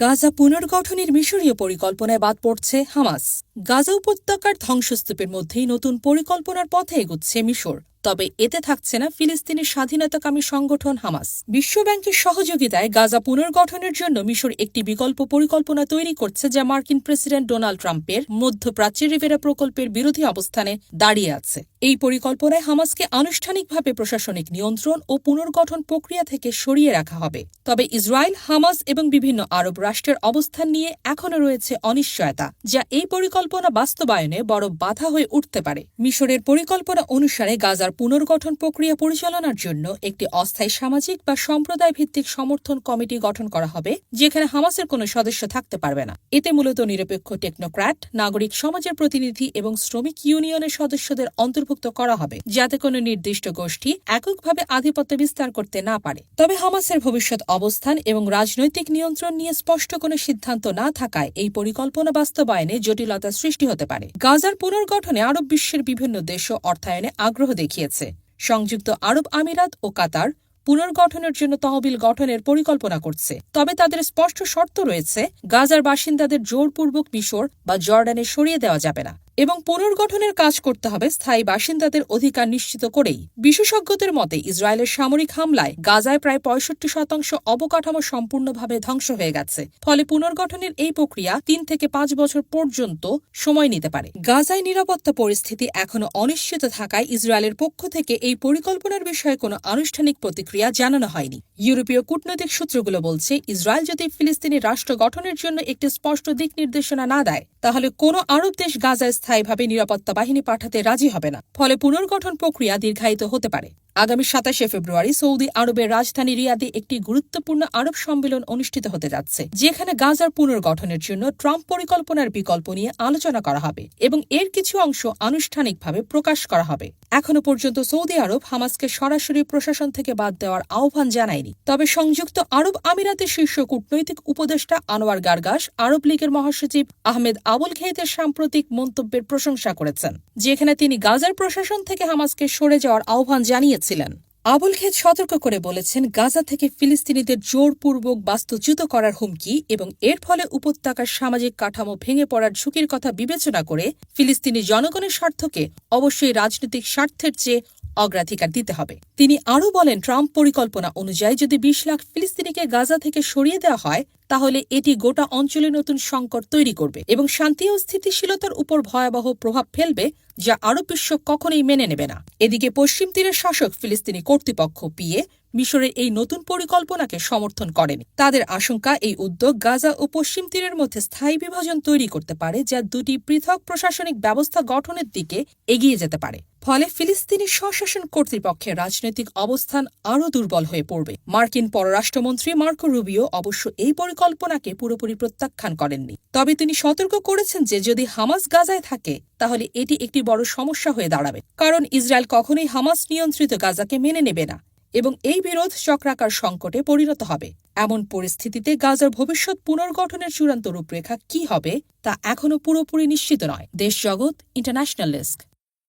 গাজা পুনর্গঠনের মিশরীয় পরিকল্পনায় বাদ পড়ছে হামাস। গাজা উপত্যকার ধ্বংসস্তূপের মধ্যেই নতুন পরিকল্পনার পথে এগুচ্ছে মিশর। তবে এতে থাকছে না ফিলিস্তিনের স্বাধীনতাকামী সংগঠন হামাস। বিশ্বব্যাংকের সহযোগিতায় গাজা পুনর্গঠনের জন্য মিশর একটি বিকল্প পরিকল্পনা তৈরি করছে যা মার্কিন প্রেসিডেন্ট ডোনাল্ড ট্রাম্পের মধ্যপ্রাচ্যের রিভেরা প্রকল্পের বিরোধী অবস্থানে দাঁড়িয়ে আছে। এই পরিকল্পনায় হামাসকে আনুষ্ঠানিকভাবে প্রশাসনিক নিয়ন্ত্রণ ও পুনর্গঠন প্রক্রিয়া থেকে সরিয়ে রাখা হবে। তবে ইসরায়েল, হামাস এবং বিভিন্ন আরব রাষ্ট্রের অবস্থান নিয়ে এখনও রয়েছে অনিশ্চয়তা, যা এই পরিকল্পনা বাস্তবায়নে বড় বাধা হয়ে উঠতে পারে। মিশরের পরিকল্পনা অনুসারে গাজার পুনর্গঠন প্রক্রিয়া পরিচালনার জন্য একটি অস্থায়ী সামাজিক বা সম্প্রদায় ভিত্তিক সমর্থন কমিটি গঠন করা হবে, যেখানে হামাসের কোনো সদস্য থাকতে পারবে না। এতে মূলত নিরপেক্ষ টেকনোক্র্যাট, নাগরিক সমাজের প্রতিনিধি এবং শ্রমিক ইউনিয়নের সদস্যদের অন্তর্ভুক্ত করা হবে, যাতে কোনো নির্দিষ্ট গোষ্ঠী এককভাবে আধিপত্য বিস্তার করতে না পারে। তবে হামাসের ভবিষ্যৎ অবস্থান এবং রাজনৈতিক নিয়ন্ত্রণ নিয়ে স্পষ্ট কোনো সিদ্ধান্ত না থাকায় এই পরিকল্পনা বাস্তবায়নে জটিলতা সৃষ্টি হতে পারে। গাজার পুনর্গঠনে আরব বিশ্বের বিভিন্ন দেশও অর্থায়নে আগ্রহ দেখিয়েছে। সংযুক্ত আরব আমিরাত ও কাতার পুনর্গঠনের জন্য তহবিল গঠনের পরিকল্পনা করছে। তবে তাদের স্পষ্ট শর্ত রয়েছে, গাজার বাসিন্দাদের জোরপূর্বক মিশর বা জর্ডানে সরিয়ে দেওয়া যাবে না। এবং পুনর্গঠনের কাজ করতে হবে স্থায়ী বাসিন্দাদের অধিকার নিশ্চিত করেই। বিশেষজ্ঞদের মতে, ইসরায়েলের সামরিক হামলায় গাজায় প্রায় পঁয়ষট্টি শতাংশ অবকাঠামো সম্পূর্ণভাবে ধ্বংস হয়ে গেছে। ফলে পুনর্গঠনের এই প্রক্রিয়া তিন থেকে পাঁচ বছর পর্যন্ত সময় নিতে পারে। গাজায় নিরাপত্তা পরিস্থিতি এখনও অনিশ্চিত থাকায় ইসরায়েলের পক্ষ থেকে এই পরিকল্পনার বিষয়ে কোনো আনুষ্ঠানিক প্রতিক্রিয়া জানানো হয়নি। ইউরোপীয় কূটনৈতিক সূত্রগুলো বলছে, ইসরায়েল যদি ফিলিস্তিনি রাষ্ট্র গঠনের জন্য একটি স্পষ্ট দিক নির্দেশনা না দেয়, তাহলে কোনো আরব দেশ গাজায় স্থায়ীভাবে নিরাপত্তা বাহিনী পাঠাতে রাজি হবে না। ফলে পুনর্গঠন প্রক্রিয়া দীর্ঘায়িত হতে পারে। আগামী সাতাশে ফেব্রুয়ারি সৌদি আরবের রাজধানী রিয়াদে একটি গুরুত্বপূর্ণ আরব সম্মেলন অনুষ্ঠিত হতে যাচ্ছে, যেখানে গাজার পুনর্গঠনের জন্য ট্রাম্প পরিকল্পনার বিকল্প নিয়ে আলোচনা করা হবে এবং এর কিছু অংশ আনুষ্ঠানিকভাবে প্রকাশ করা হবে। এখনও পর্যন্ত সৌদি আরব হামাসকে সরাসরি প্রশাসন থেকে বাদ দেওয়ার আহ্বান জানায়নি। তবে সংযুক্ত আরব আমিরাতের শীর্ষ কূটনৈতিক উপদেষ্টা আনোয়ার গার্গাস আরব লীগের মহাসচিব আহমেদ আবুল খেইতের সাম্প্রতিক মন্তব্যের প্রশংসা করেছেন, যেখানে তিনি গাজার প্রশাসন থেকে হামাসকে সরে যাওয়ার আহ্বান জানিয়েছিলেন আবুল খেদ সতর্ক করে বলেছেন, গাজা থেকে ফিলিস্তিনিদের জোরপূর্বক বাস্তুচ্যুত করার হুমকি এবং এর ফলে উপত্যকার সামাজিক কাঠামো ভেঙে পড়ার ঝুঁকির কথা বিবেচনা করে ফিলিস্তিনি জনগণের স্বার্থকে অবশ্যই রাজনৈতিক স্বার্থের চেয়ে অগ্রাধিকার দিতে হবে। তিনি আরও বলেন, ট্রাম্প পরিকল্পনা অনুযায়ী যদি বিশ লাখ ফিলিস্তিনিকে গাজা থেকে সরিয়ে দেওয়া হয় তাহলে এটি গোটা অঞ্চলে নতুন সংকট তৈরি করবে এবং শান্তি ও স্থিতিশীলতার উপর ভয়াবহ প্রভাব ফেলবে যা আরব বিশ্ব কখনোই মেনে নেবে না। এদিকে পশ্চিম তীরের শাসক ফিলিস্তিনি কর্তৃপক্ষ পিয়ে মিশরের এই নতুন পরিকল্পনাকে সমর্থন করেন। তাদের আশঙ্কা, এই উদ্যোগ গাজা ও পশ্চিম তীরের মধ্যে স্থায়ী বিভাজন তৈরি করতে পারে, যা দুটি পৃথক প্রশাসনিক ব্যবস্থা গঠনের দিকে এগিয়ে যেতে পারে। ফলে ফিলিস্তিনি স্বশাসন কর্তৃপক্ষের রাজনৈতিক অবস্থান আরও দুর্বল হয়ে পড়বে। মার্কিন পররাষ্ট্রমন্ত্রী মার্কো রুবিও অবশ্য এই পরিকল্পনাকে পুরোপুরি প্রত্যাখ্যান করেননি। তবে তিনি সতর্ক করেছেন যে, যদি হামাস গাজায় থাকে, তাহলে এটি একটি বড় সমস্যা হয়ে দাঁড়াবে। কারণ ইসরায়েল কখনোই হামাস নিয়ন্ত্রিত গাজাকে মেনে নেবে না। এবং এই বিরোধ চক্রাকার সংকটে পরিণত হবে। এমন পরিস্থিতিতে গাজার ভবিষ্যৎ পুনর্গঠনের চূড়ান্ত রূপরেখা কি হবে, তা এখনও পুরোপুরি নিশ্চিত নয়। দেশজগৎ ইন্টারন্যাশনাল ডেস্ক